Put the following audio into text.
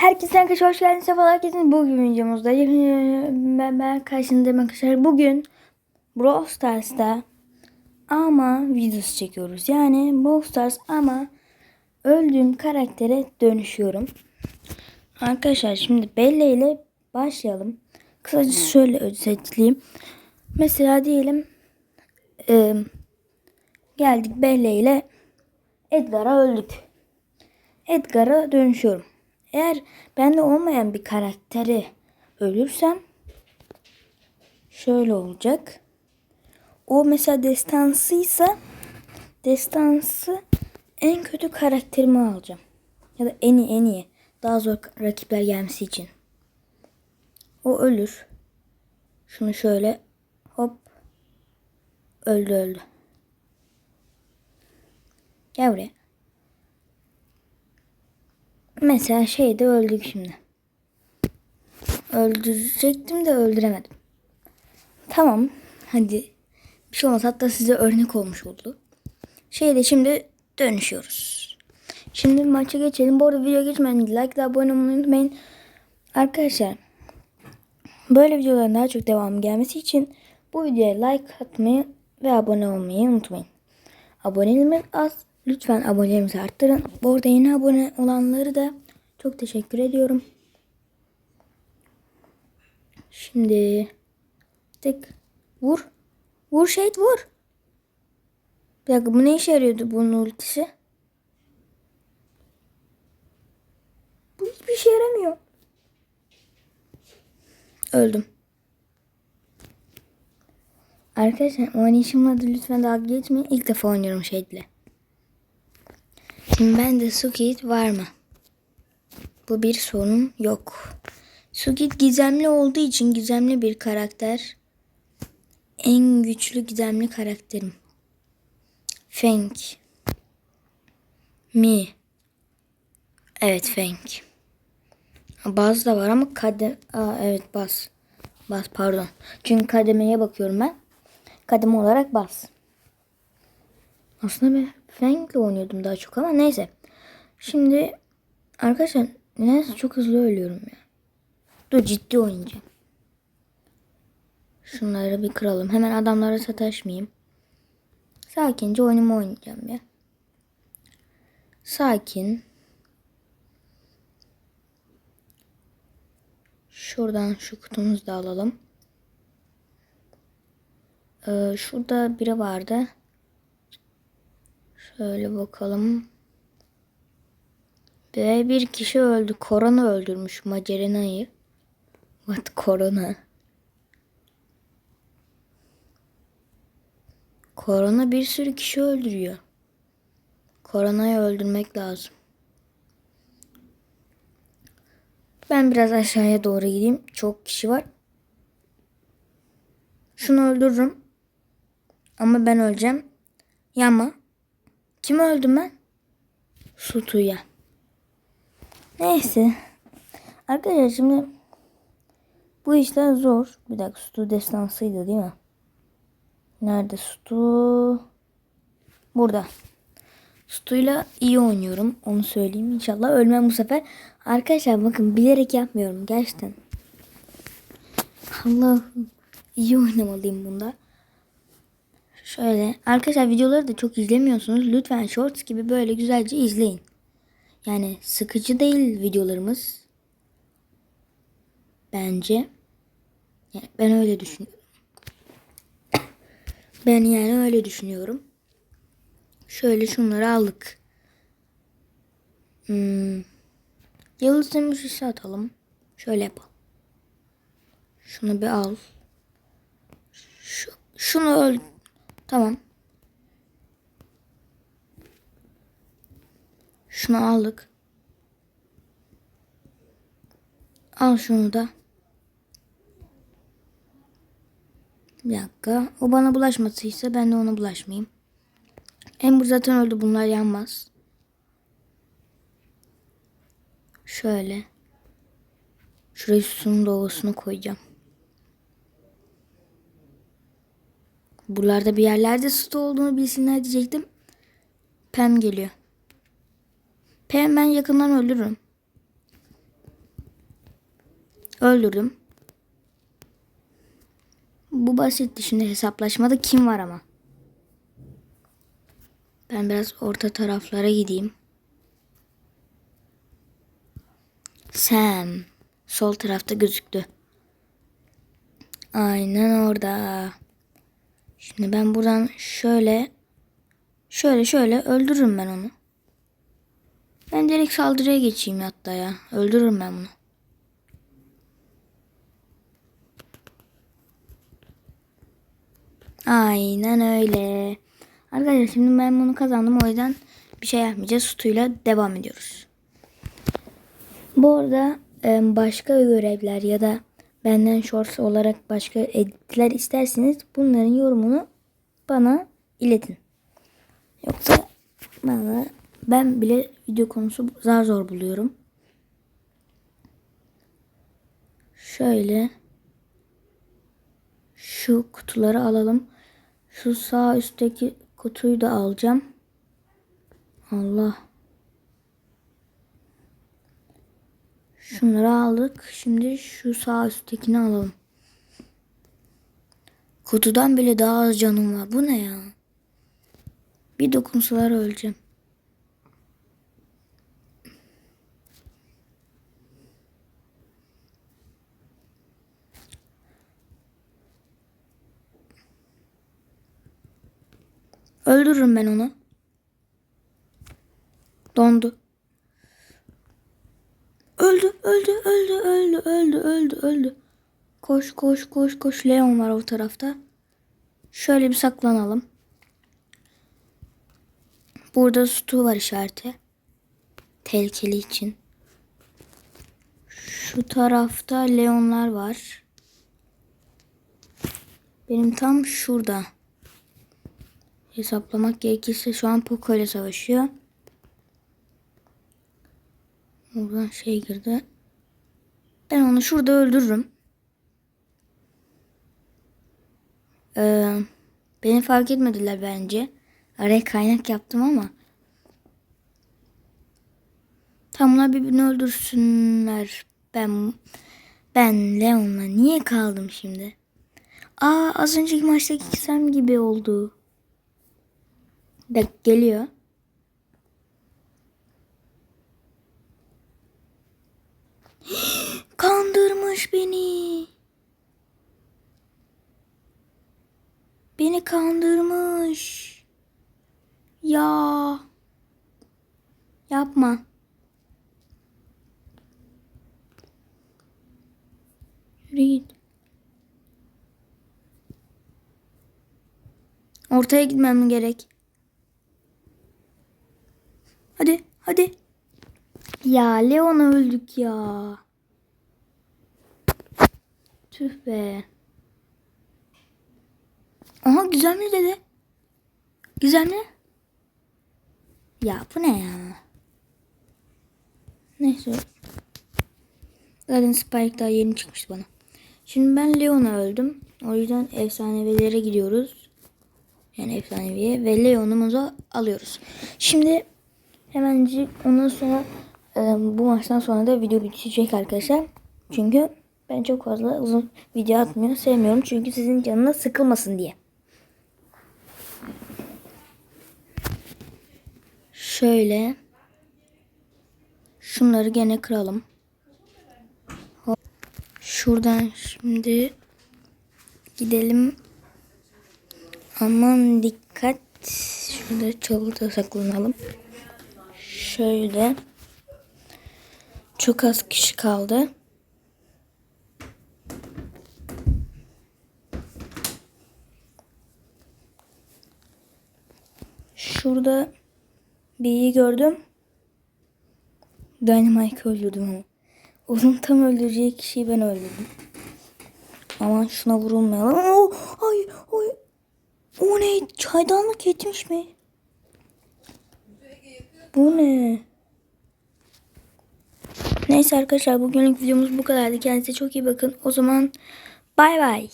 Herkese arkadaşlar hoş geldiniz. Sefalar getirdiniz. Bugün videomuzda ben, ben karşınızdayım arkadaşlar. Bugün Brawl Stars'ta ama videosu çekiyoruz. Yani Brawl Stars ama öldüğüm karaktere dönüşüyorum. Arkadaşlar şimdi Bella ile başlayalım. Kısaca şöyle özetleyeyim. Mesela diyelim e, geldik Bella ile Edgar'a öldük. Edgar'a dönüşüyorum. Eğer bende olmayan bir karakteri ölürsem şöyle olacak. O mesela destansıysa destansı en kötü karakterimi alacağım. Ya da en iyi en iyi. Daha zor rakipler gelmesi için. O ölür. Şunu şöyle hop öldü öldü. Gel buraya. Mesela şeyde öldük şimdi. Öldürecektim de öldüremedim. Tamam. Hadi. Bir şey olmaz. Hatta size örnek olmuş oldu. Şeyde şimdi dönüşüyoruz. Şimdi maça geçelim. Bu arada video geçmeden like ve abone olmayı unutmayın. Arkadaşlar böyle videoların daha çok devamı gelmesi için bu videoya like atmayı ve abone olmayı unutmayın. Abonelerimiz az. Lütfen abonelerimizi arttırın. Bu arada yeni abone olanları da çok teşekkür ediyorum. Şimdi tık vur. Vur Şehit vur. Bir dakika bu ne işe yarıyordu bunun ultisi? Bu hiçbir işe yaramıyor. Öldüm. Arkadaşlar oynayışımla da lütfen dalga geçmeyin. İlk defa oynuyorum Shade'le. Şimdi ben de Sukit var mı? Bu bir sorun yok. Sukit gizemli olduğu için gizemli bir karakter. En güçlü gizemli karakterim. Feng. Mi. Evet Feng. Baz da var ama kadem... Aa, evet baz. Baz pardon. Çünkü kademeye bakıyorum ben. Kademe olarak baz. Aslında ben Feng'le oynuyordum daha çok ama neyse. Şimdi arkadaşlar nedense çok hızlı ölüyorum ya. Dur ciddi oynayacağım. Şunları bir kıralım. Hemen adamlara sataşmayayım. Sakince oyunumu oynayacağım ya. Sakin. Şuradan şu kutumuzu da alalım. Ee, şurada biri vardı. Şöyle bakalım. Ve bir kişi öldü. Korona öldürmüş Macerena'yı. What korona? Korona bir sürü kişi öldürüyor. Koronayı öldürmek lazım. Ben biraz aşağıya doğru gideyim. Çok kişi var. Şunu öldürürüm. Ama ben öleceğim. Yama. Kim öldüm ben? Sutu'ya. Neyse. Arkadaşlar şimdi bu işler zor. Bir dakika Sutu destansıydı değil mi? Nerede Sutu? Burada. Sutu'yla iyi oynuyorum. Onu söyleyeyim. İnşallah ölmem bu sefer. Arkadaşlar bakın bilerek yapmıyorum. Gerçekten. Allah'ım. iyi oynamalıyım bunda. Şöyle. Arkadaşlar videoları da çok izlemiyorsunuz. Lütfen shorts gibi böyle güzelce izleyin. Yani sıkıcı değil videolarımız. Bence. Yani ben öyle düşünüyorum. Ben yani öyle düşünüyorum. Şöyle şunları aldık. Hmm. Yıldız demircisi atalım. Şöyle yapalım. Şunu bir al. Şu, şunu öl. Tamam. Şunu aldık. Al şunu da. Bir dakika. O bana bulaşmasıysa ben de ona bulaşmayayım. Ember zaten öldü. Bunlar yanmaz. Şöyle. Şurayı sunun doğusunu koyacağım. Buralarda bir yerlerde süt olduğunu bilsinler diyecektim. Pem geliyor. Pem ben yakından öldürürüm. Öldürdüm. Bu basitti. Şimdi hesaplaşmada kim var ama? Ben biraz orta taraflara gideyim. Sam. Sol tarafta gözüktü. Aynen orada. Şimdi ben buradan şöyle şöyle şöyle öldürürüm ben onu. Ben direkt saldırıya geçeyim hatta ya. Öldürürüm ben bunu. Aynen öyle. Arkadaşlar şimdi ben bunu kazandım o yüzden bir şey yapmayacağız. Sutuyla devam ediyoruz. Bu arada başka görevler ya da benden shorts olarak başka editler isterseniz bunların yorumunu bana iletin. Yoksa bana ben bile video konusu zar zor buluyorum. Şöyle şu kutuları alalım. Şu sağ üstteki kutuyu da alacağım. Allah. Şunları aldık. Şimdi şu sağ üsttekini alalım. Kutudan bile daha az canım var. Bu ne ya? Bir dokunsalar öleceğim. Öldürürüm ben onu. Dondu. Öldü, öldü, öldü, öldü, öldü, öldü. Koş, koş, koş, koş. Leon var o tarafta. Şöyle bir saklanalım. Burada sütu var işareti. Tehlikeli için. Şu tarafta Leonlar var. Benim tam şurada. Hesaplamak gerekirse şu an Poco ile savaşıyor. Buradan şey girdi. Ben onu şurada öldürürüm. Ee, beni fark etmediler bence. Araya kaynak yaptım ama. Tamlar birbirini öldürsünler. Ben ben Leon'la niye kaldım şimdi? Aa az önceki maçtaki Sam gibi oldu. De geliyor. Kandırmış beni. Beni kandırmış. Ya. Yapma. Yürü git. Ortaya gitmem gerek. Hadi, hadi. Ya Leon öldük ya. Tüh be. Aha güzel mi dedi? Güzel mi? Ya bu ne ya? Neyse. Zaten Spike daha yeni çıkmıştı bana. Şimdi ben Leon'a öldüm. O yüzden efsanevilere gidiyoruz. Yani efsaneviye ve Leon'umuzu alıyoruz. Şimdi hemencik ondan sonra bu maçtan sonra da video bitecek arkadaşlar. Çünkü ben çok fazla uzun video atmıyor sevmiyorum. Çünkü sizin canına sıkılmasın diye. Şöyle. Şunları gene kıralım. Şuradan şimdi gidelim. Aman dikkat. Şurada çalıda saklanalım. Şöyle. Çok az kişi kaldı. Şurada bir iyi gördüm. Dynamite öldürdüm ama. Onun tam öldüreceği kişiyi ben öldürdüm. Aman şuna vurulmayalım. Oo, ay, ay. O ne? Çaydanlık etmiş mi? Bu ne? Neyse arkadaşlar bugünlük videomuz bu kadardı. Kendinize çok iyi bakın. O zaman bay bay.